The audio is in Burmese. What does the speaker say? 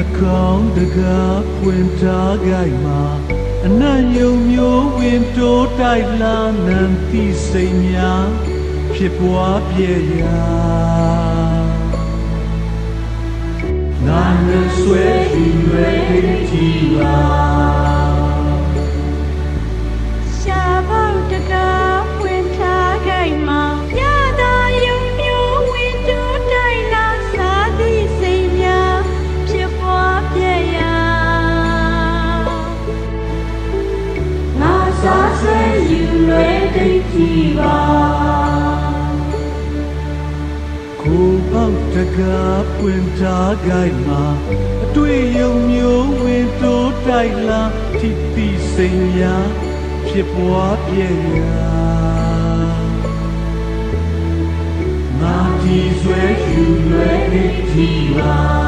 နှကောင်းတကားဖွင့်ထားကြိုင်မှာအနံ့ယုံမျိုးဝင်တိုးတိုက်လာနံတိစိတ်များဖြစ်ပွားပြည့်ရာနာမဆွဲရှိရွယ်သိချီလာရှာ လွယ်ဒိတ်ကြီးပါကိုပေါက်တကားပွင့်ထားကြိုင်မှာအတွေ့ယုံမျိုးဝင်တိုးတိုက်လာထိတိစိတ်များဖြစ်ပွားပြည့်ရာငါဒီဆွဲယူလွယ်နေကြပါ